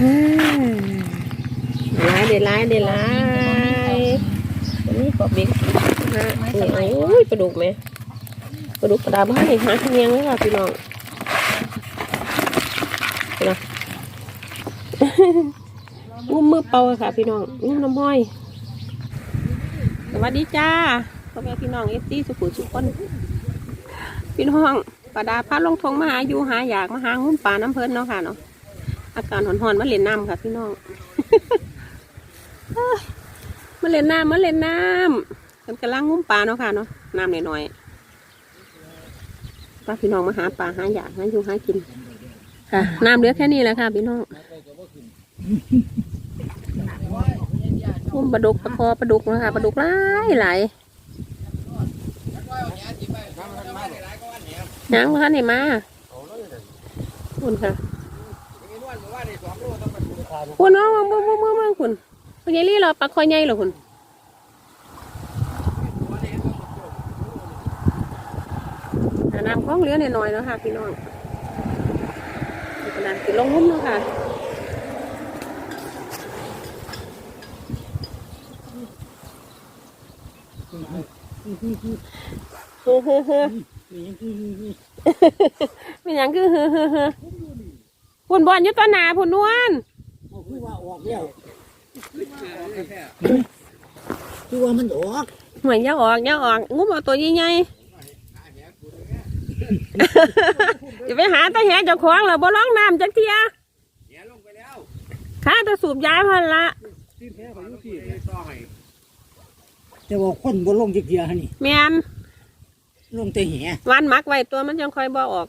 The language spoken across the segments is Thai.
อืมหลายเด็ดหลายเด็ดหลายวันนี้ปอบบิ๊กนะนี่โอ้ยปลาดุกไหมปลาดุกกระดาบ้านนี่หาเงียงเลยค่ะพี่น้องพี่น้องงุ้มมือเป่าค่ะ พี่น้องงุ้มน้ำห้อยสวัสดีจ้าพ่อแม่พี่น้องเอฟซีสุขุมสุขคนพี่น้องปลาดาพาลงทงมาหาอยู่หาอยากมาหางุ้มปลาน้ำเพลินเนาะค่ะเนาะ อากาศหอนๆมาเล่นน้ำค่ะพี่น้องมาเล่นน้ำมาเล่นน้ำกันกำลังงุ้มปลาเนาะค่ะเนาะน้ำหน่อยๆป้าพี่น้องมาหาปลาหาอยากหาอยู่หากินค่ะน้ำเหลือแค่นี้แหละค่ะ พี่น้องงุ้มปลาดุกปลาคอปลาดุกนะคะปลาดุกหลายหลายยังค่ะนี่มาคุณค่ะ คุณน้องมึงมึงมึงมึงคุณคุณยายลี่เหรอปลาคอยใหญ่เหรอคุณน้ำคล้องเหลือหน่อยๆแล้วค่ะพี่น้องกระดานติดลงหุ้มแล้วค่ะเฮ้อเฮ้อเฮ้อเป็นหยังคือเฮ้อเฮ้อเฮ้อพุ่นบอลอยู่ต้นหนาพุ่นนวล คือว่าออกแล้วคือว่ามันออกเหมือนอยาออกอยาออกงุ้มเอาตัวใหญ่ๆจะไปหาตาแหเจ้าของเหรอบ่ร้องน้ำจักเทียข้าจะสูบยาพันละแต่ว่าคนบนลงจิกเดียวนี่แมนลงแต่แหวันมักไว้ตัวมันยังค่อยบ่ออก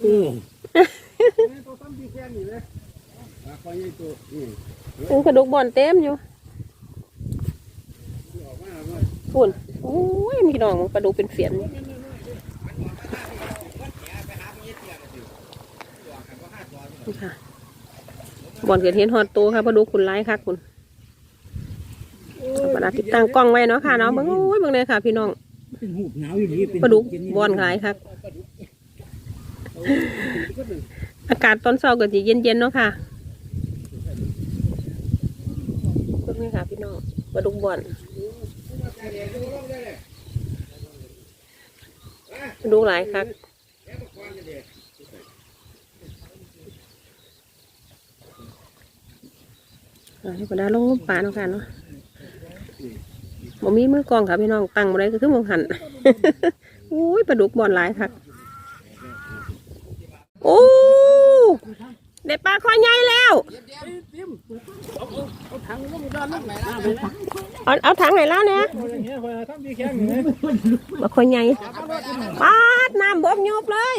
เออ ถึงกระดูกบ่อนเต็มอยู่ฝุ่นโอ้ยมีน้องมันกระดูกเป็นเฟียนนี่ค่ะบ่อนเกิดเห็นหอดตัวค่ะพอดูคุณไล่ค่ะคุณธรรมดาติดตั้งกล้องไว้เนาะค่ะเนาะเบิ่งโอ้ยเบิ่งเลยค่ะ พี่น้องเป็นหูบหนาวอยู่นี่เป็นปลาดุกบอนขายครับ อากาศตอนเช้าก็จะเย็นๆเนาะค่ะพวกนี้ค่ะพี่น้องปลาดุกบอนปลาดุกหลายครับอ่าให้ลาดาลงปลาเนาะค่ะเนาะบ่มีมือกองค่ะพี่น้องตั้งบ่ได้ก็คือมองหันอุ้ยปลาดุกบอนหลายครับโอ้ได้ปลาคอใหญ่แล้ว เอาเอาถังไหนแล้วเนี่ยปลาคอใหญ่ปาดน้ำบอบยบเลย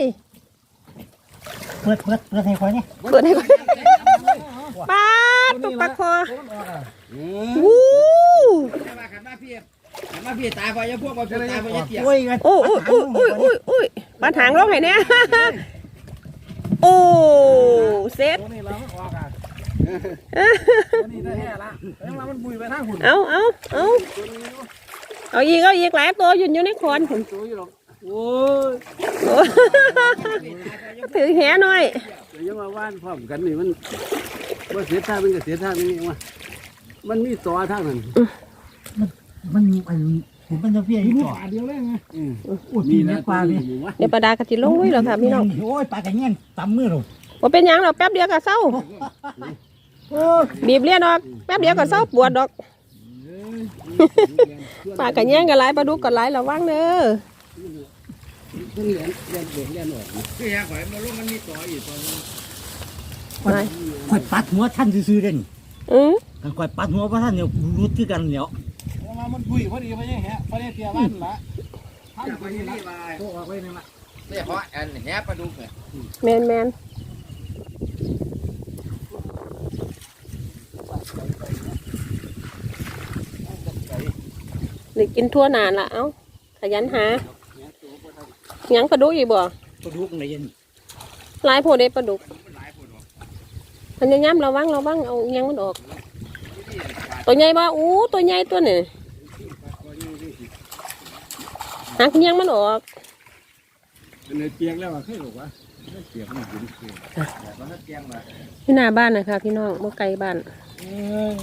เปิดเปิดเปิดให้คอยนี่เปิดให้ก่อนปาดตัวปลาคอวู้มาพี่มาพี่ตายไปยังพวกมาพี่ตายไปยังเตี้ยโอ้ยกันโอ้อุ้ยอุ้ยอุ้ยอุ้ยอุ้ยปลาถังลงไหนเนี่ยโอ้เซ็ต นี่เราออกอะนี่ได้แค่ละแล้วมันบุยไปทางหุ่นเอาเอาเอาเอาอีกเอาอีกหลายตัวอยู่อยู่ในคอนผมตัวอยู่หรอกโอ้ยโอ้ถือแหหน่อยเดี๋ยวมาว่านพร้อมกันนี่มันว่าเสียท่ามันก็เสียท่านี่ว่ามันมีต่อทางนั้นมันมันผมเป็นเพี้ยอยู่ต่อเดียวเลยไงโอ้ยปีนี้ปลาเลยเดี๋ยวปลาดากระติลงไว้หรอค่ะพี่น้องโอ้ยปลากระเงี้ยนตำมือเราว่าเป็นหยังหรอกแป๊บเดียวก็เศร้าโอ้ย บีบเลียนออกแป๊บเดียวก็เศร้าปวดดอกปลากระแย่งกันหลายปลาดุกกันหลายระวังเด้อเพิ่งเรียนเรียนเด็กเรียนออกพี่แฮข่อยมาลงมันมีต่ออีกตอนนี้ไปคอยปัดหัวท่านซื่อๆเด่นอือกันคอยปัดหัวพระท่านเนี่ยรู้ที่กันเดี๋ยวว่ามันบุยพอดีพอดีแฮะพอดีเตี้ยบ้านละท่านจะไปไปนี่นี่ละมาโตออกไปนี่ละเนี่ยเพราะอันแฮปลาดุกเนี่ยแมนแมน หรือกินทั่วนานละเอ้าขยันหาหยังปลาดุกอีกบ่ปลาดุกไหนยันหลายโพดเด้ปลาดุกพยายามระวังระวังเอาหยังมันออก ตัวใหญ่บ่อู้ตัวใหญ่ตัวนี่หักหยังมันออกในเตียงแล้วเคยบอกว่าเสียบมันกินตอนนั้นเตียงมาที่หน้าบ้านนะคะพี่น้องบ่ไกลบ้านเออ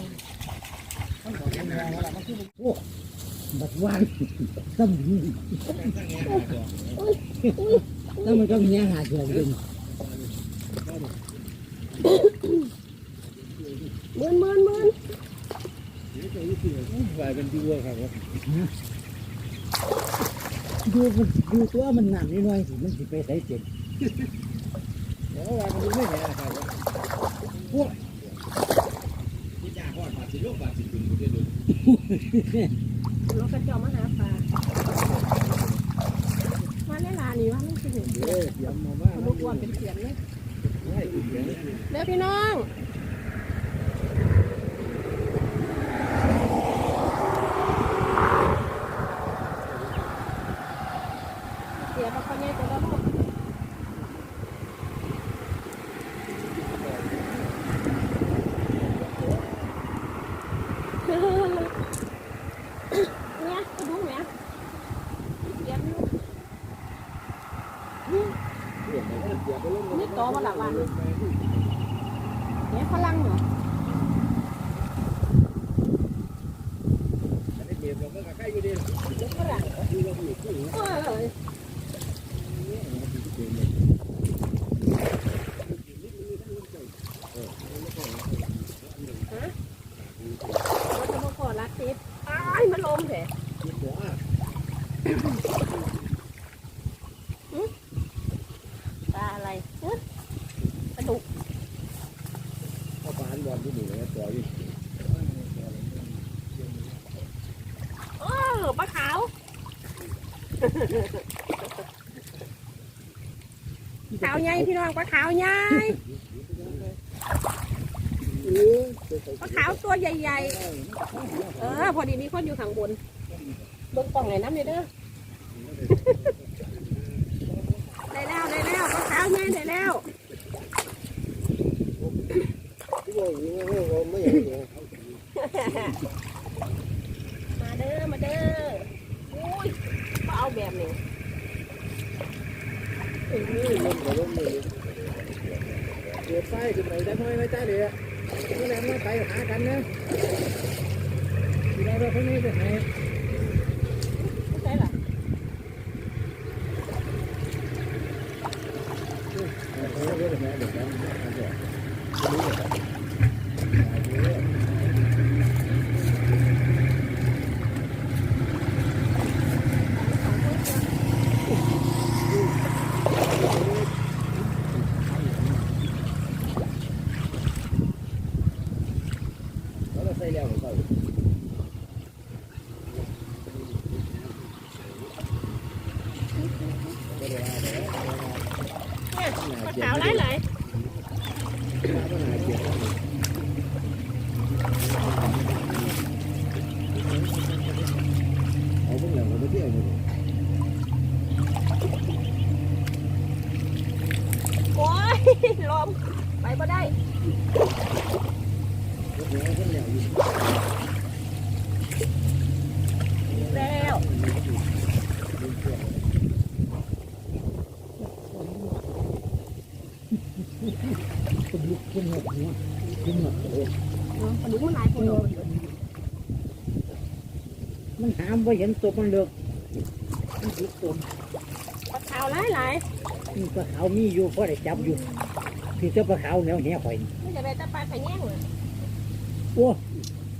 บัดวันต้องมีแล้วมันก็มีอาหารเดียวกันเมือนเมือนเมือนวายเป็นที่วัวครับดูมันดูตัวมันหนักนิดหน่อยสิมันสิไปใส่เจ็บแล้ววายมันไม่เห็นอะไรครับที่จ่าก่อนมาสิลูกบาดสิคุณจะดู รถกระจอกมาหาปลามาในลานนี่ว่ามันคือเห็นเออเสียบมาว่าลูกวนเป็นเสียงเลยไม่เสียงเด้อพี่น้องเสียปลาคอยใหญ่ตัวละลูกเนี่ยกระดูกเนี่ยเสียบอยู่ เสียบมันเสียบไปลง นี่โตมาหลักวันเนี่ยฝรั่งเหรอ แต่เก็บเราก็ใกล้อยู่ดี เด็กฝรั่ง ดูเราอยู่ที่ เอ้ยมันจะมาขอรักติดอ้ายมันลมเถอะปลาอะไรฮะปลาดุก ข้าวปานบอลที่หนึ่งเลยต่ออยู่ เออปลาขาว ขาวใหญ่พี่น้อง ปลาขาวใหญ่ปลาขาวตัวใหญ่ๆ เออ พอดีมีคนอยู่ข้างบนเบิ่งกล่องไหนน้ำเนี่ยเด้อ ได้แล้วได้แล้วปลาขาวใหญ่ได้แล้วมากอยู่มาเด้อ มาเด้อ อุ้ยก็เอาแบบนี้ ลมกับลมเลยเดไฟขึ้นไปได้ไหมไม่ได้เลยอะก็แล้วมาไปหากันนะที่เราเราคนนี้จะไหน ไม่ใช่หรอ เราใส่แล้วเขา เนี่ยปลาขาวหลายหลาย เอาพวกเราไปเที่ยวเลย โอ้ย ลมไปก็ได้แล้วคุณลุกขึ้นหัวหัวขึ้นหัวโอ้ปลาดุกมันหลายคนเลยมันหามว่าเห็นตัวมันเลือกมันลุกตัวปลาขาวหลายหลายนี่ปลาขาวมีอยู่เพราะได้จับอยู่ ที่เจ้าปลาขาวแนวเนี้ยข่อยไม่จะได้แต่ปลาขะแยงเลยโอ้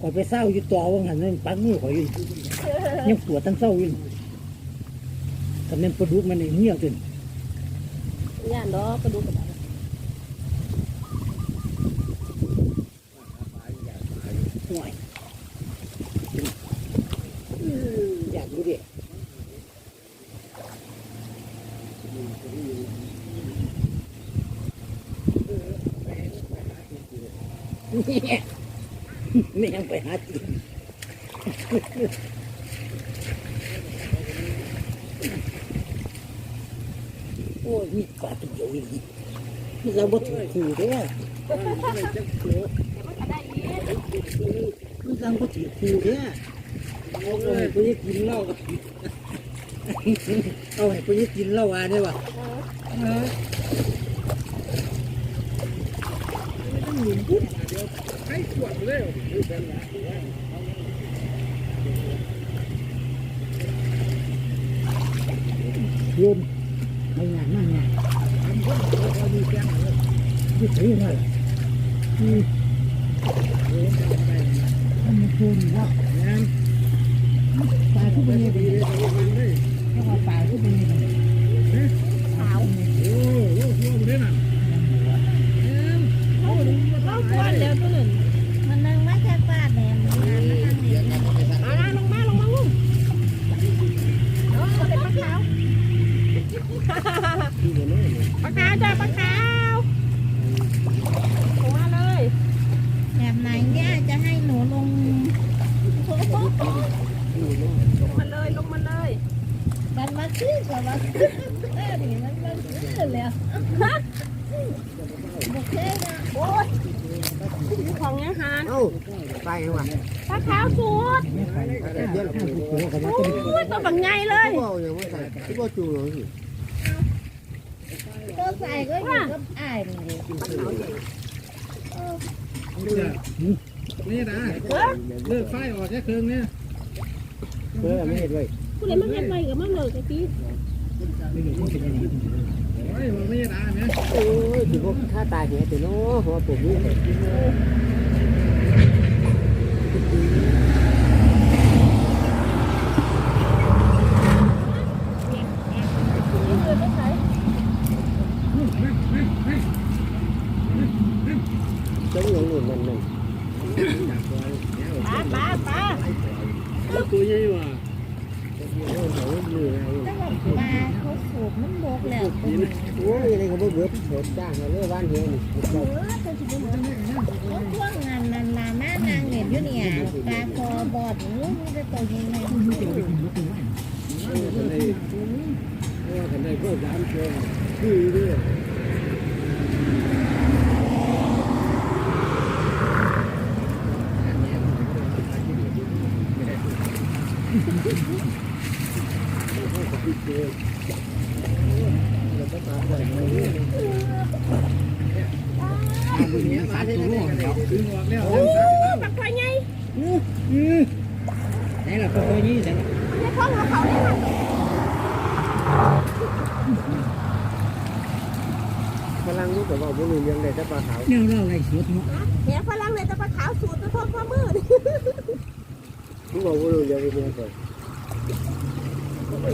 ข่อยไปเศร้าอยู่ต่อว่างันนั่นปักมือข่อยอยู่ยังปวดตั้งเศร้าอยู่ทำเป็นปลาดุกมันเงี้ยวจนย่านดอกปลาดุกกระดาษห่วยอืมอยากดูดิ เนี่ยไม่ยังไปหากินโอ้ยมีปลาตัวเดียวอีกนี่เราบ่ถือคู่เด้อเดี๋ยว มันก็ได้อีกมีเราบ่ถือคู่เด้อเอาใที่ว่เลยสิตัวใส่ก็อยู่กับอ้ายนี่นี่นะเลิกไฟออกแค่เครื่องเนี่ยเพื่อไม่เห็นเลยผู้ใดมาเฮ็ดไว้กับมาเลยไอ้พี่ไม่เห็นมันเป็นยังไงโอ้ยมันไม่ได้เนี่ยโอ้ยถือว่าถ้าตายเสียแต่เนาะเพราะว่าผมนี่ chống những người mình mình ปลาปลาปลา ตัวใหญ่ว่ะถ้าแบบปลาเขาสูบมันบกแล้ว ủa cái này không có bước một cha mà nó ban hiền เออตัวสิบหัวเขาช่วงงานนานนานนางเห็นอยู่เนี่ยปลาคอบอดอยู่มันจะตัวยังไง cái này cái này có dám chưa đi đi ปลาตัวนู้นเขาดึงออกแล้วป ลาควายใหญ่ไหนล่ะปลาตัวนี้ไหนในท้องของเขาเนี่ยค่ะพลังรู้แต่ว่าบุรุษยังได้แต่ปลาขาวเนี่ยเราอะไรเสือทั้งเนี่ยฝรั่งเลยแต่ปลาขาวสูตรตัวท้องข้อมือนี่ทุกว่าบุรุษยังได้เป็นค น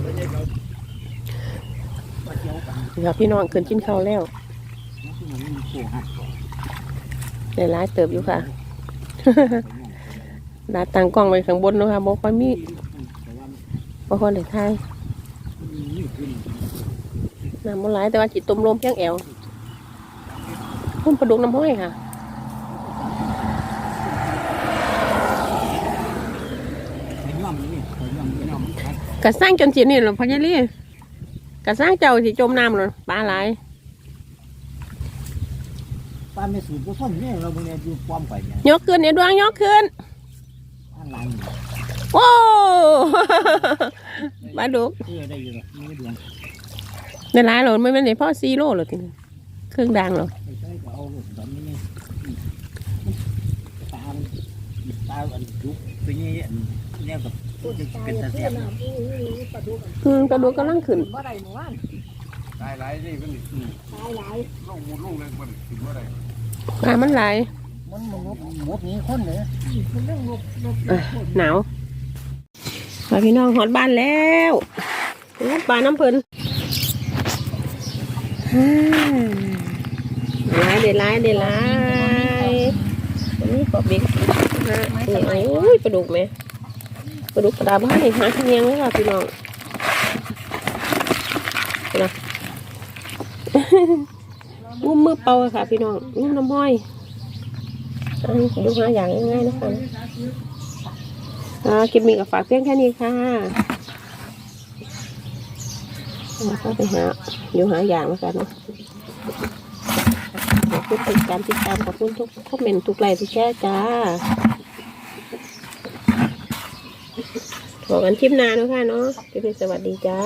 ครับพี่น้องขึ้นกินข้าวแล้วได้ร้ายเติบอยู่ค่ะดาตังกล้องไว้ข้างบนนะคะบอกว่ามีบอกว่าได้ทายน้ำมันไหลแต่ว่าจิตต้มลมเพียงแอวพุ่มปลาดุกน้ำห้อยค่ะ ไปย่อมนี่ไปย่อมย่อม กระสร้างจนจีนี่หรอพ่อใหญ่ลี่กระสร้างเจ้าสิจมน้ำหรอปลาหลายปลาไม่สูบก็ส้นเนี่ยเราเนี่ยอยู่ป้อมไปเนี่ยยกขึ้นเนี่ยดวงยกขึ้นข้างหลังโอ้ปลาดุกเออได้อยู่ไม่ดวงในร้ายหรอไม่เป็นไหนพ่อซีโร่หรอทีนี้เครื่องดังหรอไม่ใช่ก็เอาตอนนี้ตาตาอันจุกเป็นยังเนี่ยกับ เป็นตาเสียบอืมปลาดุกกำลังขึ้นตายหลายนี่มันตายหลายลงมุดลงเลยมันถึงเมื่อไรปลามันไหลายมันมันหมดนี้คนเลยเอ้ยหนาวมาพี่น้องหอดบ้านแล้วงปลาน้ำเพลินฮ่าเด็ดร้ายเด็ดร้ายเด็ดร้ายวันนี้ปอบบิ๊กฮะนี่โอ้ยปลาดุกไหม ปลาดุกกระดาบ้านหาทางยังเลยค่ะพี่น้องนะงุ้มมือเป่าค่ะ พี่น้องงุ้มน้ำม้อยดูหาอย่างง่ายๆนะคะคลิปนี้ก็ฝากเพียงแค่นี้ค่ะแล้วก็ไปหาดูหาอย่างแล้วกันเนาะขอบคุณทุกการติดตามขอบคุณทุกคอมเมนต์ทุกไลค์ทุกแชร์จ้า บอกกันคลิปหน้าเนาะค่ะเนาะคลิปนี้สวัสดีจ้า